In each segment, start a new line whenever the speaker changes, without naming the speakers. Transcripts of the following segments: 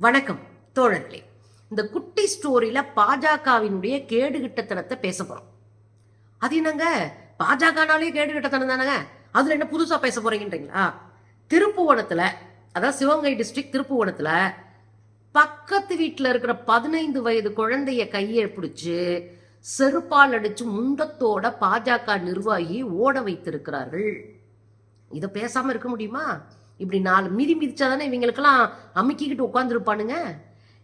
வணக்கம் தோழர்களே. இந்த குட்டி ஸ்டோரியில பாஜகவினுடைய கேடுகிட்டத்தனத்தை பேச போறோம். அது என்னங்க? பாஜகனாலே கேடுகிட்டத்தனம் தானங்க? அதுல என்ன புதுசா பேச போறீங்கன்றீங்களா? திருப்புவனத்துல அதாவது சிவகங்கை டிஸ்ட்ரிக்ட் திருப்புவனத்துல பக்கத்து வீட்டில் இருக்கிற பதினைந்து வயது குழந்தைய கையை பிடிச்சு செருப்பால் அடிச்சு முண்டத்தோட பாஜக நிர்வாகி ஓட வைத்திருக்கிறார்கள். இதை பேசாம இருக்க முடியுமா? இப்படி நாலு மிதி மிதிச்சாதானே இவங்களுக்கெல்லாம் அமுக்கிக்கிட்டு உட்காந்துருப்பானுங்க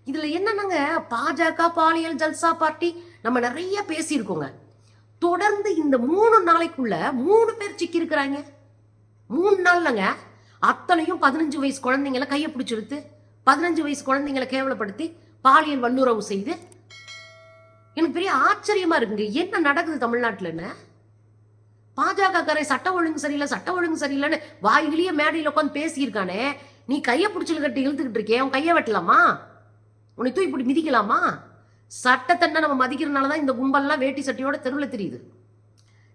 இதுல என்னன்னாங்க? பாஜக பாலியல் ஜல்சா பார்ட்டி நம்ம நிறைய பேசியிருக்கோங்க. தொடர்ந்து இந்த மூணு நாளைக்குள்ள மூணு பேர் சிக்கி இருக்கிறாங்க மூணு நாள்லங்க அத்தனையும் பதினஞ்சு வயசு குழந்தைங்கள கையை பிடிச்சிருத்து பதினஞ்சு வயசு குழந்தைங்களை கேவலப்படுத்தி பாலியல் வல்லுறவு செய்து எனக்கு பெரிய ஆச்சரியமா இருக்குங்க. என்ன நடக்குது தமிழ்நாட்டில்ன்னு? பாஜக காரை சட்ட ஒழுங்கு சரியில்லை சட்ட ஒழுங்கு சரியில்லைன்னு வாயிலேயே மேடையில் உட்காந்து பேசியிருக்கானே. நீ கையை பிடிச்சல் கட்டி இழுத்துக்கிட்டு இருக்கே உன் கையை வெட்டலாமா? உன்னை தூய் இப்படி மிதிக்கலாமா? சட்டத்தை நம்ம மதிக்கிறனால தான் இந்த கும்பல்லாம் வேட்டி சட்டையோட தெருவில் தெரியுது.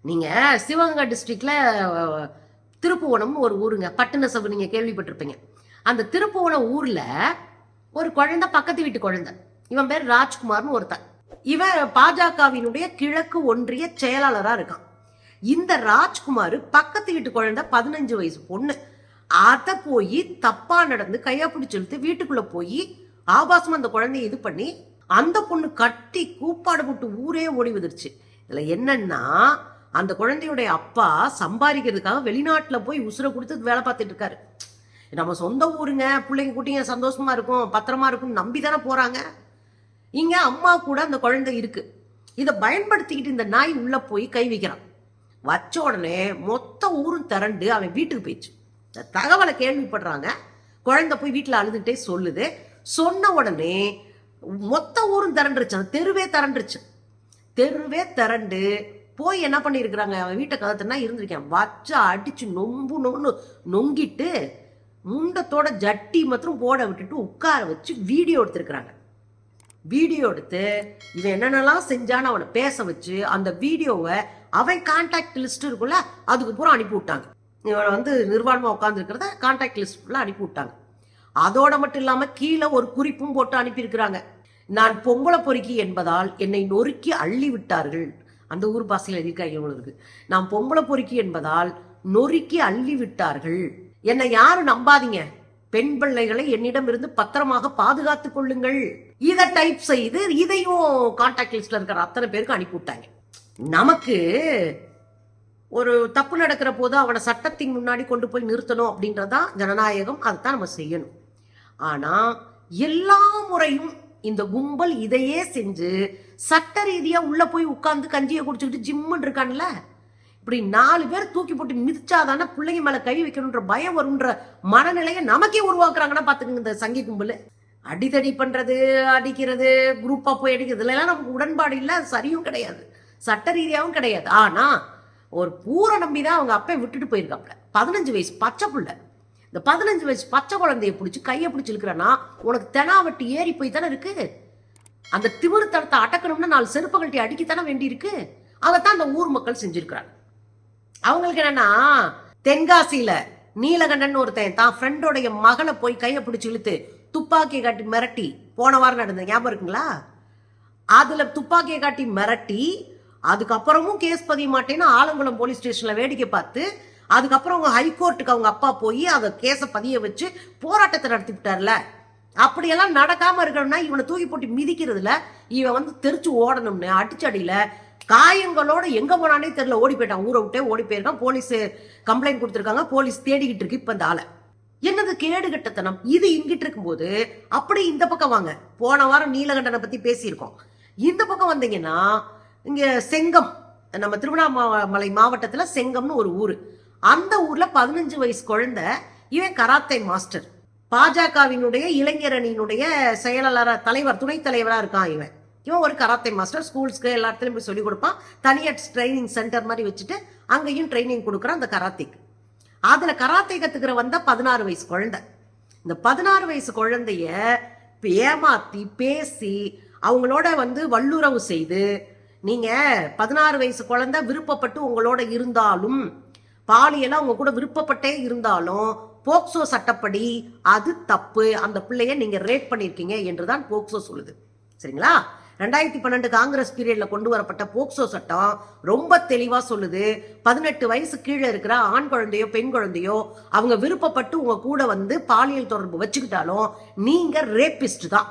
நீங்கள் சிவகங்கை டிஸ்ட்ரிக்டில் திருப்புவனம் ஒரு ஊருங்க. பட்டுநசவு நீங்கள் கேள்விப்பட்டிருப்பீங்க. அந்த திருப்புவனம் ஊரில் ஒரு குழந்தை பக்கத்து வீட்டு குழந்தை. இவன் பேர் ராஜ்குமார்னு ஒருத்தன். இவன் பாஜகவினுடைய கிழக்கு ஒன்றிய செயலாளராக இருக்கான். இந்த ராஜ்குமார் பக்கத்து வீட்டு குழந்தை பதினஞ்சு வயசு பொண்ணு. அதை போய் தப்பா நடந்து கையா பிடிச்சி இழுத்து வீட்டுக்குள்ள போய் ஆபாசமா அந்த குழந்தைய இது பண்ணி அந்த பொண்ணு கட்டி கூப்பாடு போட்டு ஊரே ஓடி வந்துருச்சு. இதுல என்னன்னா அந்த குழந்தையுடைய அப்பா சம்பாதிக்கிறதுக்காக வெளிநாட்டுல போய் உசுரை கொடுத்து வேலை பார்த்துட்டு இருக்காரு. நம்ம சொந்த ஊருங்க பிள்ளைங்க குட்டிங்க சந்தோஷமா இருக்கும் பத்திரமா இருக்கும் நம்பி தானே போறாங்க. இங்க அம்மா கூட அந்த குழந்தை இருக்கு. இதை பயன்படுத்திக்கிட்டு இந்த நாய் உள்ள போய் கை வைக்கிறான். வச்ச உடனே மொத்த ஊரும் திரண்டு அவன் வீட்டுக்கு போயிடுச்சு. தகவலை கேள்விப்படுறாங்க. குழந்தை போய் வீட்டில் அழுதுகிட்டே சொல்லுது. சொன்ன உடனே மொத்த ஊரும் திரண்டுருச்சு. அந்த தெருவே திரண்டுருச்சு. தெருவே திரண்டு போய் என்ன பண்ணியிருக்கிறாங்க? அவன் வீட்டை கதத்துனா இருந்திருக்கேன். வச்சு அடிச்சு நொம்பு நொன்னு நொங்கிட்டு முண்டத்தோட ஜட்டி மாத்திரம் போட விட்டுட்டு உட்கார வச்சு வீடியோ எடுத்திருக்கிறாங்க. வீடியோ எடுத்து இவன் என்னென்னலாம் செஞ்சான்னு அவனை பேச வச்சு அந்த வீடியோவை அவன் கான்டாக்ட் லிஸ்ட் இருக்குல்ல அதுக்கு பூரா அனுப்பி விட்டாங்க. இவனை வந்து நிர்வாணமாக உட்காந்துருக்கிறத கான்டாக்ட் லிஸ்ட் ஃபுல்லாக அனுப்பி விட்டாங்க. அதோட மட்டும் இல்லாமல் கீழே ஒரு குறிப்பும் போட்டு அனுப்பியிருக்கிறாங்க. நான் பொம்பளை பொறுக்கி என்பதால் என்னை நொறுக்கி அள்ளி விட்டார்கள். அந்த ஊர் பாசையில் எழுதியிருக்காங்க இவங்களுக்கு. நான் பொம்பளை பொறுக்கி என்பதால் நொறுக்கி அள்ளி விட்டார்கள். என்னை யாரும் நம்பாதீங்க. பெண் பிள்ளைகளை என்னிடம் இருந்து பத்திரமாக பாதுகாத்துக் கொள்ளுங்கள். இதை டைப் செய்து இதையும் கான்டாக்ட் லிஸ்ட்ல இருக்கிற அத்தனை பேருக்கு அனுப்பி விட்டாங்க. நமக்கு ஒரு தப்பு நடக்கிற போது அவனை சட்டத்தின் முன்னாடி கொண்டு போய் நிறுத்தணும் அப்படின்றதான் ஜனநாயகம் அதைத்தான் நம்ம செய்யணும். ஆனா எல்லா முறையும் இந்த கும்பல் இதையே செஞ்சு சட்ட ரீதியா உள்ள போய் உட்கார்ந்து கஞ்சியை குடிச்சுக்கிட்டு ஜிம்முன்னு இருக்கான்ல? இப்படி நாலு பேர் தூக்கி போட்டு மிதிச்சாதானே பிள்ளைங்க மேல கை வைக்கணுன்ற பயம் வரும்ன்ற மனநிலையை நமக்கே உருவாக்குறாங்கன்னா பாத்துக்கங்க இந்த சங்கி கும்பல். அடிதடி பண்றது அடிக்கிறது குரூப்பா போய் அடிக்கிறது இதுல எல்லாம் நமக்கு உடன்பாடு இல்லை அது சரியும் கிடையாது. சட்ட ரீதியாகவும் கிடையாது. ஆனால் ஒரு பூரை நம்பி தான் அவங்க அப்பா விட்டுட்டு போயிருக்காப்புல. பதினஞ்சு வயசு பச்சை பிள்ளை. இந்த பதினஞ்சு வயசு பச்சை குழந்தைய பிடிச்சி கையை பிடிச்சி உனக்கு தெனாவட்டி ஏறி போய் தானே இருக்கு? அந்த திமிருத்தனத்தை அடக்கணும்னா நாலு செருப்புகள்ட்டி அடிக்கத்தானே வேண்டி இருக்கு? அதைத்தான் அந்த ஊர் மக்கள் செஞ்சிருக்கிறாங்க. அவங்களுக்கு என்னன்னா தென்காசியில நீலகண்டன் ஒருத்தன் தான் ஃப்ரெண்டோடைய மகளை போய் கையை பிடிச்சி இழுத்து துப்பாக்கியை காட்டி மிரட்டி போன வாரம் நடந்த ஞாபகம் இருக்குங்களா? அதுல துப்பாக்கியை காட்டி மிரட்டி அதுக்கப்புறமும் கேஸ் பதிய மாட்டேன்னு ஆலங்குளம் போலீஸ் ஸ்டேஷன்ல வேடிக்கை பார்த்து அதுக்கப்புறம் அவங்க ஹைகோர்ட்டுக்கு அவங்க அப்பா போய் அதை கேஸை பதிய வச்சு போராட்டத்தை நடத்தி விட்டார்ல. அப்படியெல்லாம் நடக்காம இருக்கணும்னா இவனை தூக்கி போட்டு மிதிக்கிறதுல இவன் வந்து தெரிச்சு ஓடணும்னு அடிச்சடியில காயங்களோட எங்க போனானே தெரியல ஓடி போயிட்டான் ஊரை விட்டே ஓடி போயிருக்கான் போலீஸ் கம்ப்ளைண்ட் கொடுத்துருக்காங்க போலீஸ் தேடிக்கிட்டு இருக்கு இப்ப இந்த ஆளை. என்னது கேடுகட்டத்தனம் இது இங்கிட்டு இருக்கும்போது அப்படி இந்த பக்கம் வாங்க. போன வாரம் நீலகண்டனை பத்தி பேசியிருக்கோம். இந்த பக்கம் வந்தீங்கன்னா இங்கே செங்கம். நம்ம திருவண்ணாமலை மாவட்டத்தில் செங்கம்னு ஒரு ஊர். அந்த ஊரில் பதினஞ்சு வயசு குழந்தை இவன் கராத்தே மாஸ்டர். பாஜகவினுடைய இளைஞரணியினுடைய செயலாளராக தலைவர் துணைத் தலைவராக இருக்கான் இவன். இவன் ஒரு கராத்தே மாஸ்டர். ஸ்கூல்ஸ்க்கு எல்லா இடத்துலையும் போய் சொல்லிக் கொடுப்பான். தனியார் ட்ரைனிங் சென்டர் மாதிரி வச்சுட்டு அங்கேயும் ட்ரைனிங் கொடுக்குறான் அந்த கராத்தேக்கு. அதில் கராத்தே கத்துக்கிற வந்தால் பதினாறு வயசு குழந்தை. இந்த பதினாறு வயசு குழந்தைய ஏமாத்தி பேசி அவங்களோட வந்து வல்லுறவு செய்து நீங்க பதினாறு வயசு குழந்தை விருப்பப்பட்டு உங்களோட இருந்தாலும் பாலியெல்லாம் உங்க கூட விருப்பப்பட்டே இருந்தாலும் போக்சோ சட்டப்படி அது தப்பு அந்த பிள்ளைய நீங்க பண்ணியிருக்கீங்க பண்ணிருக்கீங்க என்றுதான் போக்சோ சொல்லுது. சரிங்களா? ரெண்டாயிரத்தி பன்னெண்டு காங்கிரஸ் பீரியட்ல கொண்டு வரப்பட்ட போக்சோ சட்டம் ரொம்ப தெளிவா சொல்லுது. பதினெட்டு வயசு கீழே இருக்கிற ஆண் குழந்தையோ பெண் குழந்தையோ அவங்க விருப்பப்பட்டு உங்க கூட வந்து பாலியல் தொடர்பு வச்சுக்கிட்டாலும் நீங்க ரேபிஸ்ட் தான்.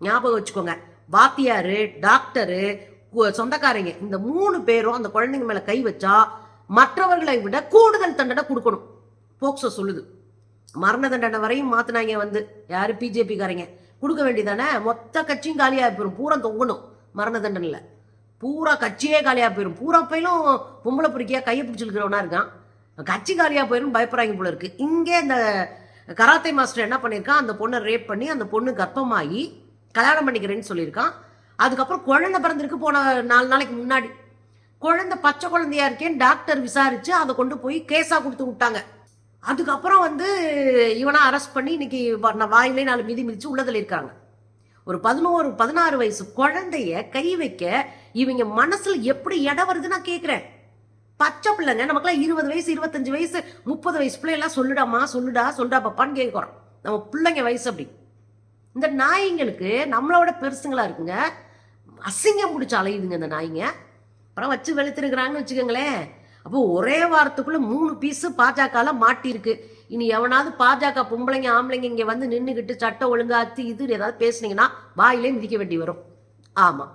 ஞாபகம் வச்சுக்கோங்க. வாத்தியாரு டாக்டரு கு- சொந்தக்காரங்க இந்த மூணு பேரும் அந்த குழந்தைங்க மேல கை வச்சா மற்றவர்களை விட கூடுதல் தண்டனை கொடுக்கணும். போக்சோ சொல்லுது. மரண தண்டனை வரையும் மாத்தினாங்க வந்து. யாரு? பிஜேபி காரங்க. கொடுக்க வேண்டியதானே? மொத்த கட்சியும் காலியா போயிடும் பூரா தொங்கணும் மரண தண்டனையில். பூரா கட்சியே காலியா போயிடும் பூரா பையிலும் பொம்பளை பிடிக்கியா கையை பிடிச்சிருக்கிறவனா இருக்கான். கட்சி காலியா போயிடும் பயப்படுறாங்க போல இருக்கு. இங்கே இந்த கராத்தே மாஸ்டர் என்ன பண்ணியிருக்கான்? அந்த பொண்ணை ரேப் பண்ணி அந்த பொண்ணு கர்ப்பமாகி கல்யாணம் பண்ணிக்கிறேன்னு சொல்லியிருக்கான். அதுக்கப்புறம் குழந்தை பிறந்திருக்கு போன நாலு நாளைக்கு முன்னாடி. குழந்தை பச்சை குழந்தையா இருக்கேன்னு டாக்டர் விசாரித்து அதை கொண்டு போய் கேஸாக கொடுத்து விட்டாங்க. அதுக்கப்புறம் வந்து இவனை அரெஸ்ட் பண்ணி இன்னைக்கு வ- நான் வாயிலே நாலு மிதி மிதிச்சு உள்ளதில் இருக்காங்க. ஒரு பதினோரு பதினாறு வயசு குழந்தைய கை வைக்க இவங்க மனசில் எப்படி இடம் வருது நான் கேட்குறேன் பச்சை பிள்ளைங்க நமக்குலாம் இருபது வயசு இருபத்தஞ்சு வயசு முப்பது வயசு பிள்ளையெல்லாம் சொல்லுடாமா சொல்லுடா சொல்லுடா பாப்பான்னு கேட்குறோம் நம்ம பிள்ளைங்க வயசு அப்படி. இந்த நாய்ங்களுக்கு நம்மளோட பெருசுங்களா இருக்குங்க? அசிங்கம் பிடிச்ச அலையுதுங்க இந்த நாய்ங்க. அப்புறம் வச்சு வெளுத்துருக்குறாங்கன்னு வச்சுக்கோங்களேன். அப்போ ஒரே வாரத்துக்குள்ள மூணு பீஸு பாஜகவில் மாட்டியிருக்கு. இனி எவனாவது பாஜக பொம்பளைங்க ஆம்பளைங்க இங்கே வந்து நின்றுக்கிட்டு சட்டம் ஒழுங்காத்து இது ஏதாவது பேசுனீங்கன்னா வாயிலே மிதிக்க வேண்டி வரும். ஆமாம்